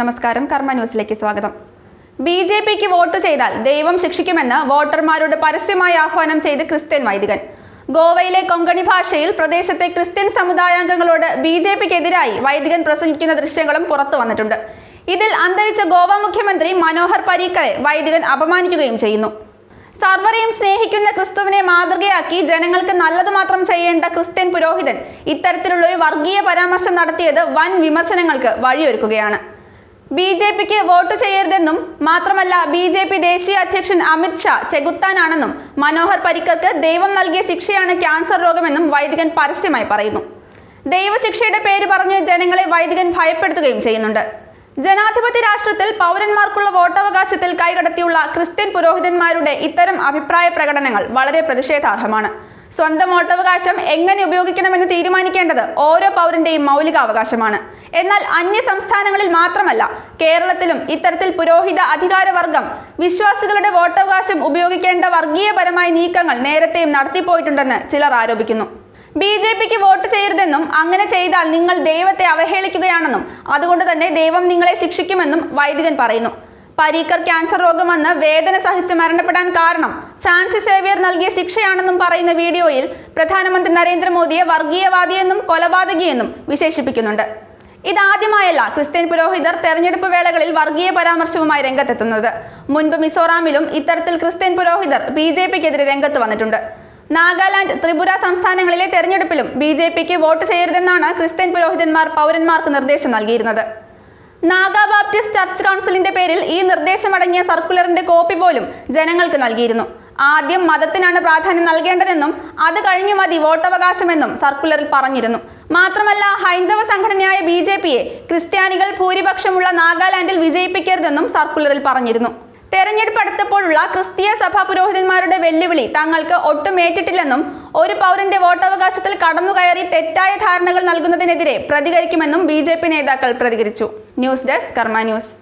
നമസ്കാരം കർമ്മ ന്യൂസിലേക്ക് സ്വാഗതം. ബി ജെ പിക്ക് വോട്ട് ചെയ്താൽ ദൈവം ശിക്ഷിക്കുമെന്ന് വോട്ടർമാരോട് പരസ്യമായി ആഹ്വാനം ചെയ്ത് ക്രിസ്ത്യൻ വൈദികൻ. ഗോവയിലെ കൊങ്കണി ഭാഷയിൽ പ്രദേശത്തെ ക്രിസ്ത്യൻ സമുദായാംഗങ്ങളോട് ബി ജെ പിക്കെതിരായി വൈദികൻ പ്രസംഗിക്കുന്ന ദൃശ്യങ്ങളും പുറത്തു വന്നിട്ടുണ്ട്. ഇതിൽ അന്തരിച്ച ഗോവ മുഖ്യമന്ത്രി മനോഹർ പരീക്കറെ വൈദികൻ അപമാനിക്കുകയും ചെയ്യുന്നു. സർവരെയും സ്നേഹിക്കുന്ന ക്രിസ്തുവിനെ മാതൃകയാക്കി ജനങ്ങൾക്ക് നല്ലത് മാത്രം ചെയ്യേണ്ട ക്രിസ്ത്യൻ പുരോഹിതൻ ഇത്തരത്തിലുള്ള ഒരു വർഗീയ പരാമർശം നടത്തിയത് വൻ വിമർശനങ്ങൾക്ക് വഴിയൊരുക്കുകയാണ്. ബി ജെ പിക്ക് വോട്ട് ചെയ്യരുതെന്നും മാത്രമല്ല ബി ജെ പി ദേശീയ അധ്യക്ഷൻ അമിത് ഷാ ചെകുത്താനാണെന്നും മനോഹർ പരിക്കർക്ക് ദൈവം നൽകിയ ശിക്ഷയാണ് ക്യാൻസർ രോഗമെന്നും വൈദികൻ പരസ്യമായി പറയുന്നു. ദൈവശിക്ഷയുടെ പേര് പറഞ്ഞ് ജനങ്ങളെ വൈദികൻ ഭയപ്പെടുത്തുകയും ചെയ്യുന്നുണ്ട്. ജനാധിപത്യ രാഷ്ട്രത്തിൽ പൗരന്മാർക്കുള്ള വോട്ടവകാശത്തിൽ കൈകടത്തിയുള്ള ക്രിസ്ത്യൻ പുരോഹിതന്മാരുടെ ഇത്തരം അഭിപ്രായ പ്രകടനങ്ങൾ വളരെ പ്രതിഷേധാർഹമാണ്. സ്വന്തം വോട്ടവകാശം എങ്ങനെ ഉപയോഗിക്കണമെന്ന് തീരുമാനിക്കേണ്ടത് ഓരോ പൗരന്റെയും മൗലികാവകാശമാണ്. എന്നാൽ അന്യ സംസ്ഥാനങ്ങളിൽ മാത്രമല്ല കേരളത്തിലും ഇത്തരത്തിൽ പുരോഹിത അധികാരവർഗം വിശ്വാസികളുടെ വോട്ടവകാശം ഉപയോഗിക്കേണ്ട വർഗീയപരമായ നീക്കങ്ങൾ നേരത്തെയും നടത്തിപ്പോയിട്ടുണ്ടെന്ന് ചിലർ ആരോപിക്കുന്നു. ബി ജെ പിക്ക് വോട്ട് ചെയ്യരുതെന്നും അങ്ങനെ ചെയ്താൽ നിങ്ങൾ ദൈവത്തെ അവഹേളിക്കുകയാണെന്നും അതുകൊണ്ട് തന്നെ ദൈവം നിങ്ങളെ ശിക്ഷിക്കുമെന്നും വൈദികൻ പറയുന്നു. പരീക്കർ ക്യാൻസർ രോഗം വന്ന് വേദന സഹിച്ച് മരണപ്പെടാൻ കാരണം ഫ്രാൻസിസ് സേവിയർ നൽകിയ ശിക്ഷയാണെന്നും പറയുന്ന വീഡിയോയിൽ പ്രധാനമന്ത്രി നരേന്ദ്രമോദിയെ വർഗീയവാദിയെന്നും കൊലപാതകിയെന്നും വിശേഷിപ്പിക്കുന്നുണ്ട്. ഇതാദ്യമായല്ല ക്രിസ്ത്യൻ പുരോഹിതർ തെരഞ്ഞെടുപ്പ് വേളകളിൽ വർഗീയ പരാമർശവുമായി രംഗത്തെത്തുന്നത്. മുൻപ് മിസോറാമിലും ഇത്തരത്തിൽ ക്രിസ്ത്യൻ പുരോഹിതർ ബി ജെ പിക്കെതിരെ രംഗത്ത് വന്നിട്ടുണ്ട്. നാഗാലാൻഡ് ത്രിപുര സംസ്ഥാനങ്ങളിലെ തെരഞ്ഞെടുപ്പിലും ബി ജെ പിക്ക് വോട്ട് ചെയ്യരുതെന്നാണ് ക്രിസ്ത്യൻ പുരോഹിതന്മാർ പൗരന്മാർക്ക് നിർദ്ദേശം നൽകിയിരുന്നത്. നാഗാ ബാപ്റ്റിസ്റ്റ് ചർച്ച് കൗൺസിലിന്റെ പേരിൽ ഈ നിർദ്ദേശമടങ്ങിയ സർക്കുലറിന്റെ കോപ്പി പോലും ജനങ്ങൾക്ക് നൽകിയിരുന്നു. ആദ്യം മതത്തിനാണ് പ്രാധാന്യം നൽകേണ്ടതെന്നും അത് കഴിഞ്ഞു മതി വോട്ടവകാശമെന്നും സർക്കുലറിൽ പറഞ്ഞിരുന്നു. മാത്രമല്ല ഹൈന്ദവ സംഘടനയായ ബി ജെ പിയെ ക്രിസ്ത്യാനികൾ ഭൂരിപക്ഷമുള്ള നാഗാലാൻഡിൽ വിജയിപ്പിക്കരുതെന്നും സർക്കുലറിൽ പറഞ്ഞിരുന്നു. തെരഞ്ഞെടുപ്പ് അടുത്തപ്പോഴുള്ള ക്രിസ്തീയ സഭാ പുരോഹിതന്മാരുടെ വെല്ലുവിളി തങ്ങൾക്ക് ഒട്ടും ഏറ്റിട്ടില്ലെന്നും ഒരു പൗരന്റെ വോട്ടവകാശത്തിൽ കടന്നുകയറി തെറ്റായ ധാരണകൾ നൽകുന്നതിനെതിരെ പ്രതികരിക്കുമെന്നും ബി നേതാക്കൾ പ്രതികരിച്ചു. News desk Karma news.